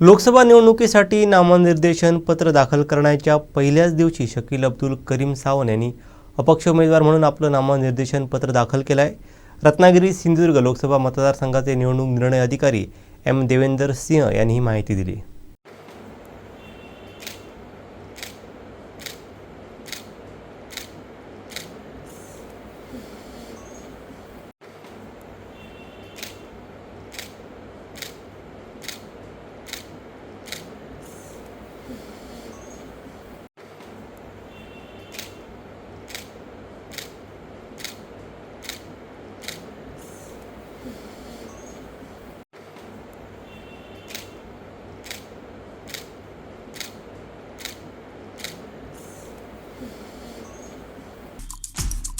लोकसभा निवडणुकीसाठी नामनिर्देशन पत्र दाखल करण्याच्या पहिल्याच दिवशी शकील अब्दुल करीम सावंत यांनी अपक्ष उमेदवार म्हणून आपलं नामनिर्देशन पत्र दाखल केलं आहे रत्नागिरी सिंधुदुर्ग लोकसभा मतदारसंघाचे निवडणूक निर्णय अधिकारी एम देवेंदर सिंह यांनी ही माहिती दिली.